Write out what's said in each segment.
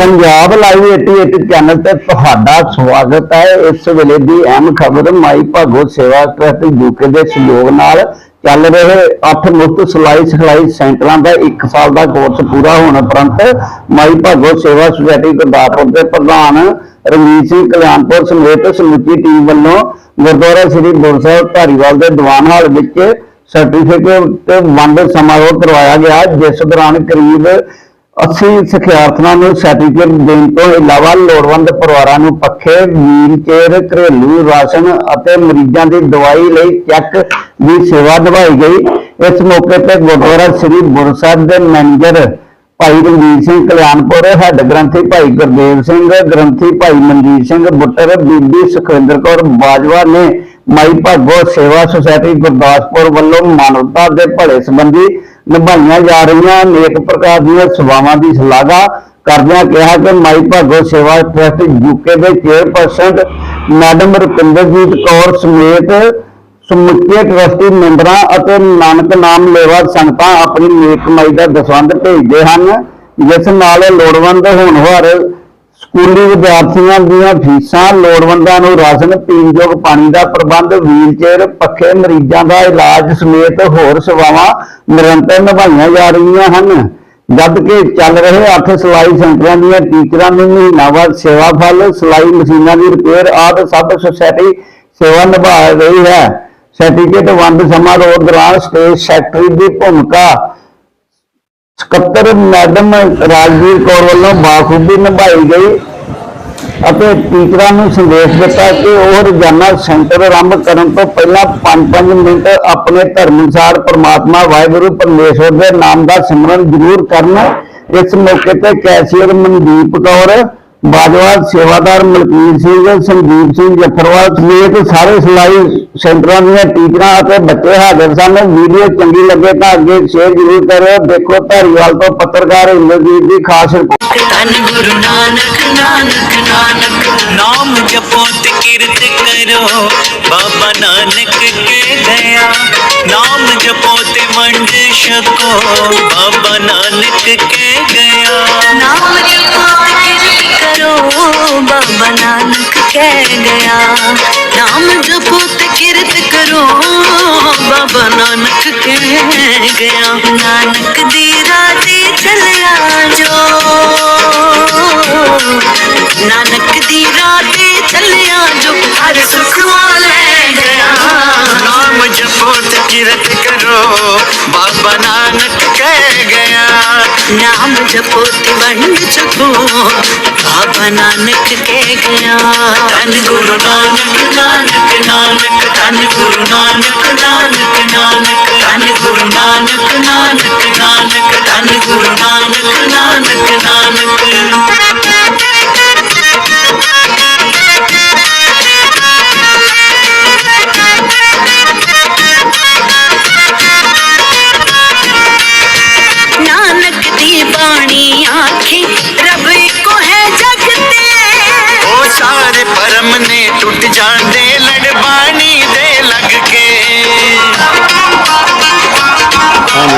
Punjab live 88 channel ਤੇ ਤੁਹਾਡਾ ਸਵਾਗਤ ਹੈ। ਇਸ ਵੇਲੇ ਦੀ ਅਹਿਮ ਖਬਰ ਮਾਈ ਭਾਗੋ ਸੇਵਾ ਟਰਸਟ ਯੂਕੇ ਦੇ ਸਹਿਯੋਗ ਨਾਲ ਚੱਲ ਰਹੇ 8 ਮੁਫਤ ਸਿਲਾਈ ਸਿਖਲਾਈ ਸੈਂਟਰਾਂ ਦਾ 1 ਸਾਲ ਦਾ ਕੋਰਸ ਪੂਰਾ ਹੋਣ ਉਪਰੰਤ ਮਾਈ ਭਾਗੋ ਸੇਵਾ ਸੁਸਾਇਟੀ ਗੁਰਦਾਸਪੁਰ ਦੇ ਪ੍ਰਧਾਨ ਰਣਜੀਤ ਸਿੰਘ ਕਲਿਆਣਪੁਰ ਸਮੇਤ ਸਮੁੱਚੀ ਟੀਮ ਵੱਲੋਂ ਗੁਰਦੁਆਰਾ ਸ੍ਰੀ ਗੁਰੂ ਸਾਹਿਬ ਧਾਰੀਵਾਲ ਦੇ ਦੀਵਾਨ ਹਾਲ ਵਿੱਚ ਸਰਟੀਫਿਕੇਟ ਵੰਡ ਸਮਾਰੋਹ ਕਰਵਾਇਆ ਗਿਆ, ਜਿਸ ਦੌਰਾਨ ਕਰੀਬ 80 ਸਿਖਿਆਰਥੀਆਂ ਨੂੰ ਸਰਟੀਫਿਕੇਟ ਦੇਣ ਤੋਂ ਇਲਾਵਾ ਲੋੜਵੰਦ ਪਰਿਵਾਰਾਂ ਨੂੰ ਪੱਖੇ ਵੀਲ ਘਰੇਲੂ ਰਾਸ਼ਨ ਅਤੇ ਮਰੀਜ਼ਾਂ ਦੀ ਦਵਾਈ ਲਈ ਚੈੱਕ ਦੀ ਸੇਵਾ ਨਿਭਾਈ ਗਈ। ਇਸ ਮੌਕੇ ਤੇ ਗੁਰਦੁਆਰਾ ਸ੍ਰੀ ਗੁਰੂ ਦੇ ਮੈਨੇਜਰ ਭਾਈ ਰਣਜੀਤ ਸਿੰਘ ਕਲਿਆਣਪੁਰ, ਹੈੱਡ ਗ੍ਰੰਥੀ ਭਾਈ ਗੁਰਦੇਵ ਸਿੰਘ, ਗ੍ਰੰਥੀ ਭਾਈ ਮਨਜੀਤ ਸਿੰਘ, ਬੁੱਟਰ ਬੀਬੀ ਸੁਖਵਿੰਦਰ ਕੌਰ ਬਾਜਵਾ ਨੇ ਮਾਈ ਭਾਗੋ ਸੇਵਾ ਸੁਸਾਇਟੀ ਗੁਰਦਾਸਪੁਰ ਵੱਲੋਂ ਮਾਨਵਤਾ ਦੇ ਭਲੇ ਸੰਬੰਧੀ ਨਿਭਾਈਆਂ ਜਾ ਰਹੀਆਂ ਅਨੇਕ ਪ੍ਰਕਾਰ ਦੀਆਂ ਸੇਵਾਵਾਂ ਦੀ ਸ਼ਲਾਘਾ ਕਰਦਿਆਂ ਕਿਹਾ ਕਿ ਮਾਈ ਭਾਗੋ ਸੇਵਾ ਟਰਸਟ ਯੂਕੇ ਦੇ ਚੇਅਰਪਰਸਨ ਮੈਡਮ ਰੁਪਿੰਦਰਜੀਤ ਕੌਰ ਸਮੇਤ ਸਮੁੱਚੇ ਟਰਸਟੀ ਮੈਂਬਰਾਂ ਅਤੇ ਨਾਨਕ ਨਾਮ ਲੇਵਾ ਸੰਗਤਾਂ ਆਪਣੀ ਨੇਕ ਕਮਾਈ ਦਾ ਦਸਵੰਧ ਭੇਜਦੇ ਹਨ, ਜਿਸ ਨਾਲ ਲੋੜਵੰਦ ਹੋਣਹਾਰ ਸਕੂਲੀ ਵਿਦਿਆਰਥੀਆਂ ਦੀਆਂ ਫੀਸਾਂ ਲੋੜਵੰਦਾਂ ਨੂੰ ਰਾਸ਼ਨ, ਪੀਣਯੋਗ ਪਾਣੀ ਦਾ ਪ੍ਰਬੰਧ, ਵੀਲਚੇਅਰ, ਪੱਖੇ, ਮਰੀਜ਼ਾਂ ਦਾ ਇਲਾਜ ਸਮੇਤ ਹੋਰ ਸੇਵਾਵਾਂ ਨਿਰੰਤਰ ਨਿਭਾਈਆਂ ਜਾ ਰਹੀਆਂ ਹਨ। ਜਦ ਚੱਲ ਰਹੇ ਅੱਠ ਸਿਲਾਈ ਸੈਂਟਰਾਂ ਦੀਆਂ ਟੀਚਰਾਂ ਨੂੰ ਮਹੀਨਾਵਾਰ ਸੇਵਾ ਫਲ, ਸਿਲਾਈ ਮਸ਼ੀਨਾਂ ਦੀ ਰਿਪੇਅਰ ਆਦਿ ਸਭ ਸੁਸਾਇਟੀ ਸੇਵਾ ਨਿਭਾ ਰਹੀ ਹੈ। ਸਰਟੀਫਿਕੇਟ ਵੰਡ ਸਮਾਰੋਹ ਦੌਰਾਨ ਸਟੇਟ ਸੈਕਟਰੀ ਦੀ ਭੂਮਿਕਾ ਸਕੱਤਰ ਮੈਡਮ ਰਾਜਵੀਰ ਕੌਰ ਵੱਲੋਂ ਬਾਖੂਬੀ ਨਿਭਾਈ ਗਈ ਅਤੇ ਟੀਚਰਾਂ ਨੂੰ ਸੰਦੇਸ਼ ਦਿੱਤਾ ਕਿ ਉਹ ਰੋਜ਼ਾਨਾ ਸੈਂਟਰ ਆਰੰਭ ਕਰਨ ਤੋਂ ਪਹਿਲਾਂ 5-5 ਮਿੰਟ ਆਪਣੇ ਧਰਮ ਅਨੁਸਾਰ ਪ੍ਰਮਾਤਮਾ ਵਾਹਿਗੁਰੂ ਪਰਮੇਸ਼ਵਰ ਦੇ ਨਾਮ ਦਾ ਸਿਮਰਨ ਜ਼ਰੂਰ ਕਰਨ। ਇਸ ਮੌਕੇ ਤੇ ਕੈਸ਼ੀਅਰ ਮਨਦੀਪ ਕੌਰ ਬਾਜਵਾ ਸੇਵਾਦਾਰ ਮਲਕੀਤ ਸਿੰਘ ਸੰਦੀਪ ਸਿੰਘ ਜਫਰਵਾਲ ਸਮੇਤ ਸਾਰੇ ਸਿਲਾਈ ਸੈਂਟਰਾਂ ਦੀਆਂ ਟੀਚਰਾਂ ਅਤੇ ਬੱਚੇ ਹਾਜ਼ਰ ਸਨ। ਵੀਡੀਓ ਚੰਗੀ ਲੱਗੇ ਤਾਂ ਅੱਗੇ ਸ਼ੇਅਰ ਜ਼ਰੂਰ ਕਰਿਓ। ਦੇਖੋ ਧਾਰੀਵਾਲ ਤੋਂ ਪੱਤਰਕਾਰ ਇੰਦਰਜੀਤ ਦੀ ਖਾਸ ਰਿਪੋਰਟ। ਧੰਨ ਗੁਰੂ ਨਾਨਕ ਨਾਨਕ ਨਾਨਕ ਨਾਮ ਜਪੋ ਤੇ ਕੀਰਤ ਕਰੋ। ਬਾਬਾ ਨਾਨਕ ਕੇ ਦਇਆ ਨਾਮ ਜਪੋ ਤੇ ਵੰਡ ਛਕੋ। ਬਾਬਾ ਨਾਨਕ ਕੇ ਗਿਆ ਨਾਮ ਜਪੋ ਤੇ ਕੀਰਤ ਕਰੋ ਬਾਬਾ ਨਾਨਕ ਕਹਿ ਗਿਆ ਨਾਮ ਜਪੋ ਤੇ ਕੀਰਤ ਕਰੋ ਬਾਬਾ ਨਾਨਕ ਕਹਿ ਗਿਆ ਨਾਨਕ ਦੀ ਰਾਹ ਤੇ ਚੱਲਿਆ ਜੋ ਨਾਨਕ ਦੀ ਰਾਹ ਤੇ ਚੱਲਿਆ ਜੋ ਹਰ ਸੁਖ ਵਾਲੇ ਗਿਆ ਨਾਮ ਜਪੋ ਤੇ ਕਿਰਤ ਕਰੋ ਬਾਬਾ ਨਾਨਕ ਕਹਿ ਗਿਆ ਨਾਮ ਜਪੋ ਤੇ ਵੰਡ ਚਕੋ ਬਾਬਾ ਨਾਨਕ ਕਹਿ ਗਿਆ ਧੰਨ ਗੁਰੂ ਨਾਨਕ ਨਾਨਕ ਨਾਨਕ, ਧੰਨ ਗੁਰੂ ਨਾਨਕ ਨਾਨਕ ਨਾਨਕ, ਧੰਨ ਗੁਰੂ ਨਾਨਕ।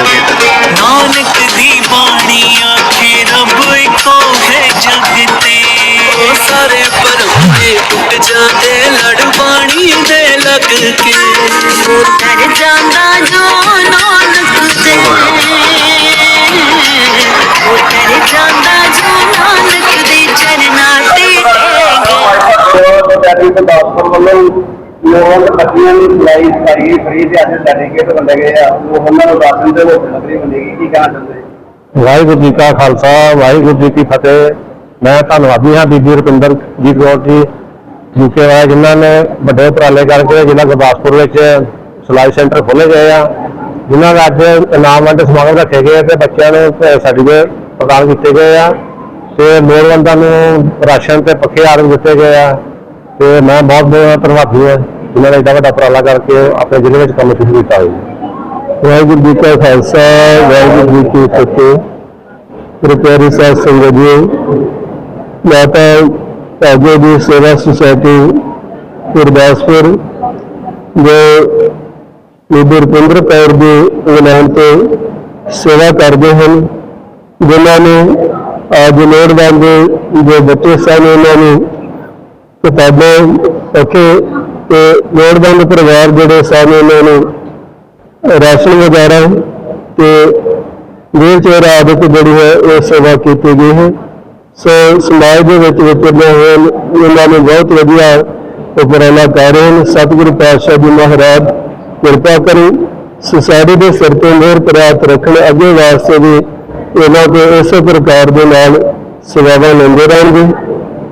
ਨਾਨਕ ਦੀ ਬਾਣੀ ਆਖੇ ਰੱਬ ਇੱਕੋ ਹੈ ਜਗ ਤੇ। ਉਹ ਸਾਰੇ ਪਰਮ ਨੇ ਟੁੱਟ ਜਾਂਦੇ ਲੜਬਾਣੀ ਦੇ ਲੱਗ ਕੇ। ਉਤਰ ਜਾਂਦਾ ਜੋ ਨਾਨਕ ਤੇ। ਉਤਰ ਜਾਂਦਾ ਜੋ ਨਾਨਕ ਦੇ ਚਰਨਾਂ ਤੇ ਟਹਿ ਲੋਕ ਬੱਚਿਆਂ ਨੂੰ ਸਿਲਾਈ ਕਰੀ ਫਰੀ ਤੇ ਅੱਜ ਸਰਟੀਫਿਕੇਟ ਵੰਡੇ ਗਏ ਆ, ਉਹ ਉਹਨਾਂ ਨੂੰ ਰਾਸ਼ਨ ਦੇ ਵਿੱਚ ਨੌਕਰੀ ਮਿਲੇਗੀ ਕੀ ਕਹਿਣਾ ਚਾਹੁੰਦੇ? ਵਾਹਿਗੁਰੂ ਜੀ ਕਾ ਖਾਲਸਾ, ਵਾਹਿਗੁਰੂ ਜੀ ਕੀ ਫਤਿਹ। ਮੈਂ ਧੰਨਵਾਦੀ ਹਾਂ ਬੀਬੀ ਰੁਪਿੰਦਰ ਜੀ ਕੌਰ ਜੀ ਯੂਕੇ ਵਾਲੇ ਜਿਨ੍ਹਾਂ ਨੇ ਵੱਡੇ ਉਪਰਾਲੇ ਕਰਕੇ ਜ਼ਿਲ੍ਹਾ ਗੁਰਦਾਸਪੁਰ ਵਿੱਚ ਸਿਲਾਈ ਸੈਂਟਰ ਖੋਲ੍ਹੇ ਗਏ ਆ, ਜਿਨ੍ਹਾਂ ਦਾ ਅੱਜ ਇਨਾਮ ਵੰਡ ਸਮਾਗਮ ਰੱਖੇ ਗਏ ਤੇ ਬੱਚਿਆਂ ਨੂੰ ਸਰਟੀਫਿਕੇਟ ਪ੍ਰਦਾਨ ਕੀਤੇ ਗਏ ਆ ਤੇ ਲੋੜਵੰਦਾਂ ਨੂੰ ਰਾਸ਼ਨ ਤੇ ਪੱਖੇ ਆਦਿ ਦਿੱਤੇ ਗਏ ਆ। ਤੇ ਮੈਂ ਬਹੁਤ ਬਹੁਤ ਧੰਨਵਾਦੀ ਹਾਂ ਜਿਨ੍ਹਾਂ ਨੇ ਏਡਾ ਵੱਡਾ ਉਪਰਾਲਾ ਕਰਕੇ ਆਪਣੇ ਜ਼ਿਲ੍ਹੇ ਵਿੱਚ ਕੰਮ ਸ਼ੁਰੂ ਕੀਤਾ ਹੈ। ਵਾਹਿਗੁਰੂ ਜੀ ਕਾ ਖਾਲਸਾ, ਵਾਹਿਗੁਰੂ ਜੀ ਕੀ ਫਤਿਹ। ਕਿਰਪਾਰੀ ਸਾਹਿਬ ਸੰਗਤ ਜੀ ਮਾਤਾ ਭਾਗੋ ਦੀ ਸੇਵਾ ਸੁਸਾਇਟੀ ਗੁਰਦਾਸਪੁਰ ਜੋ ਬੀਬੀ ਰੁਪਿੰਦਰ ਕੌਰ ਦੇ ਇਨਾਮ ਤੇ ਸੇਵਾ ਕਰਦੇ ਹਨ, ਜਿਨ੍ਹਾਂ ਨੂੰ ਅੱਜ ਲੋੜਵੰਦ ਜੋ ਬੱਚੇ ਸਨ, ਉਹਨਾਂ ਨੂੰ ਕਿਤਾਬਾਂ ਪੱਖੇ ਤੇ ਲੋੜਵੰਦ ਪਰਿਵਾਰ ਜਿਹੜੇ ਸਨ ਉਹਨਾਂ ਨੂੰ ਰਾਸ਼ਨ ਵਗੈਰਾ ਤੇ ਵੀਲਚੇਅਰ ਆਦਿ ਜਿਹੜੀ ਹੈ ਇਹ ਸੇਵਾ ਕੀਤੀ ਗਈ ਹੈ। ਸੋ ਸਮਾਜ ਦੇ ਵਿੱਚ ਵਿਚਰਦੇ ਹੋਏ ਇਹਨਾਂ ਨੇ ਬਹੁਤ ਵਧੀਆ ਉਪਰਾਲਾ ਕਰ ਰਹੇ ਨੇ। ਸਤਿਗੁਰੂ ਪਾਤਸ਼ਾਹ ਜੀ ਮਹਾਰਾਜ ਕਿਰਪਾ ਕਰੇ, ਸੁਸਾਇਟੀ ਦੇ ਸਿਰ ਤੇ ਮਿਹਰ ਪ੍ਰਾਪਤ ਰੱਖਣ, ਅੱਗੇ ਵਾਸਤੇ ਵੀ ਇਹਨਾਂ ਤੋਂ ਇਸੇ ਪ੍ਰਕਾਰ ਦੇ ਨਾਲ ਸੇਵਾਵਾਂ ਲੈਂਦੇ ਰਹਿਣਗੇ।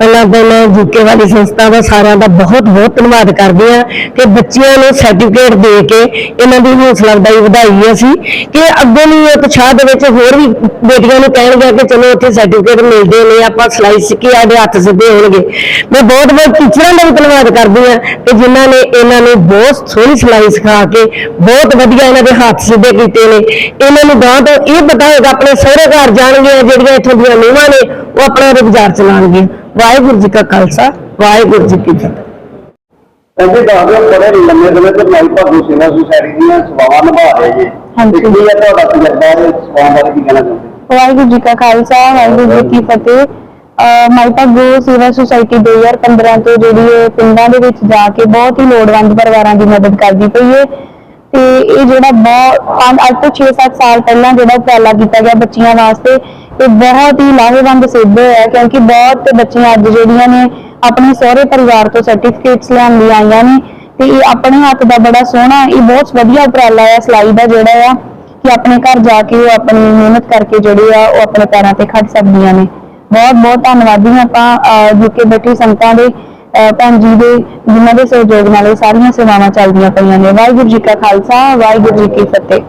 ਪਹਿਲਾਂ ਤਾਂ ਮੈਂ ਜੂਕੇ ਵਾਲੀ ਸੰਸਥਾ ਦਾ ਸਾਰਿਆਂ ਦਾ ਬਹੁਤ ਬਹੁਤ ਧੰਨਵਾਦ ਕਰਦੀ ਹਾਂ ਕਿ ਬੱਚਿਆਂ ਨੂੰ ਸਰਟੀਫਿਕੇਟ ਦੇ ਕੇ ਇਹਨਾਂ ਦੀ ਹੌਸਲਾ ਅਫਜ਼ਾਈ ਵਧਾਈ ਅਸੀਂ, ਕਿ ਅੱਗੇ ਵੀ ਇਹ ਉਤਸ਼ਾਹ ਦੇ ਵਿੱਚ ਹੋਰ ਵੀ ਬੇਟੀਆਂ ਨੂੰ ਕਹਿਣਗੇ ਕਿ ਚਲੋ ਉੱਥੇ ਸਰਟੀਫਿਕੇਟ ਮਿਲਦੇ ਨੇ, ਆਪਾਂ ਸਿਲਾਈ ਸਿੱਖੀ ਸਾਡੇ ਹੱਥ ਸਿੱਧੇ ਹੋਣਗੇ। ਮੈਂ ਬਹੁਤ ਬਹੁਤ ਟੀਚਰਾਂ ਦਾ ਵੀ ਧੰਨਵਾਦ ਕਰਦੀ ਹਾਂ ਕਿ ਜਿਨ੍ਹਾਂ ਨੇ ਇਹਨਾਂ ਨੂੰ ਬਹੁਤ ਸੋਹਣੀ ਸਿਲਾਈ ਸਿਖਾ ਕੇ ਬਹੁਤ ਵਧੀਆ ਇਹਨਾਂ ਦੇ ਹੱਥ ਸਿੱਧੇ ਕੀਤੇ ਨੇ। ਇਹਨਾਂ ਨੂੰ ਗਾਂ ਤੋਂ ਇਹ ਪਤਾ ਹੋਏਗਾ, ਆਪਣੇ ਸਹੁਰੇ ਘਰ ਜਾਣਗੇ, ਜਿਹੜੀਆਂ ਇੱਥੋਂ ਦੀਆਂ ਨੂੰਹਾਂ ਨੇ, ਉਹ ਆਪਣਾ ਰੁਜ਼ਗਾਰ ਚਲਾਉਣਗੀਆਂ। ਵਾਹਿਗੁਰੂ ਜੀ ਕਾ ਖਾਲਸਾ ਵਾਹਿਗੁਰੂ ਜੀ ਕੀ ਫਤਿਹ। ਦੱਸਦੇ ਹਾਂ ਬੜੇ ਲੰਮੇ ਸਮੇਂ ਤੋਂ ਮਾਈ ਭਾਗੋ ਸੇਵਾ ਸੁਸਾਇਟੀ ਦੀਆਂ ਸੇਵਾਵਾਂ ਨਿਭਾ ਰਹੇ ਜੀ। ਹਾਂਜੀ। ਕੀ ਹੈ ਤੁਹਾਡਾ ਤਜਰਬਾ ਹੈ ਸੇਵਾਵਾਂ ਬਾਰੇ ਕੀ ਕਹਿਣਾ ਚਾਹੁੰਦੇ? ਵਾਹਿਗੁਰੂ ਜੀ ਕਾ ਖਾਲਸਾ ਵਾਹਿਗੁਰੂ ਜੀ ਕੀ ਫਤਿਹ। ਅਹ ਮਾਈ ਭਾਗੋ ਸੇਵਾ ਸੁਸਾਇਟੀ 2015 ਤੋਂ ਜਿਹੜੀ ਹੈ ਪਿੰਡਾਂ ਦੇ ਵਿੱਚ ਜਾ ਕੇ ਬਹੁਤ ਹੀ ਲੋੜਵੰਦ ਪਰਿਵਾਰਾਂ ਦੀ ਮਦਦ ਕਰਦੀ ਪਈ ਹੈ ਤੇ ਇਹ ਜਿਹੜਾ ਬਹੁਤ ਅੱਜ ਤੋਂ 6-7 ਸਾਲ ਪਹਿਲਾਂ ਜਿਹੜਾ ਉਪਰਾਲਾ ਕੀਤਾ ਗਿਆ ਬੱਚੀਆਂ ਵਾਸਤੇ ਇਹ ਬਹੁਤ ਹੀ ਲਾਹੇਵੰਦ ਸਿੱਧ ਹੋਇਆ ਕਿਉਂਕਿ ਬਹੁਤ ਬੱਚੀਆਂ ਅੱਜ ਜਿਹੜੀਆਂ ਨੇ ਆਪਣੇ ਸਹੁਰੇ ਪਰਿਵਾਰ ਤੋਂ ਸਰਟੀਫਿਕੇਟਸ ਲੈਣ ਲਈ ਆਈਆਂ ਨੇ ਤੇ ਇਹ ਆਪਣੇ ਹੱਥ ਦਾ ਬੜਾ ਸੋਹਣਾ, ਇਹ ਬਹੁਤ ਵਧੀਆ ਉਪਰਾਲਾ ਆ ਸਿਲਾਈ ਦਾ ਜਿਹੜਾ ਆ ਕਿ ਆਪਣੇ ਘਰ ਜਾ ਕੇ ਉਹ ਆਪਣੀ ਮਿਹਨਤ ਕਰਕੇ ਜਿਹੜੇ ਆ ਉਹ ਆਪਣੇ ਪੈਰਾਂ ਤੇ ਖੜ ਸਕਦੀਆਂ ਨੇ। ਬਹੁਤ ਬਹੁਤ ਧੰਨਵਾਦੀ ਹਾਂ ਆਪਾਂ ਯੂਕੇ ਬੈਠੀ ਸੰਗਤਾਂ ਦੇ ਭੈਣ ਜੀ ਦੇ, ਜਿਨ੍ਹਾਂ ਦੇ ਸਹਿਯੋਗ ਨਾਲ ਇਹ ਸਾਰੀਆਂ ਸੇਵਾਵਾਂ ਚੱਲਦੀਆਂ ਪਈਆਂ ਨੇ। ਵਾਹਿਗੁਰੂ ਜੀ ਕਾ ਖਾਲਸਾ, ਵਾਹਿਗੁਰੂ ਜੀ ਕੀ ਫਤਿਹ।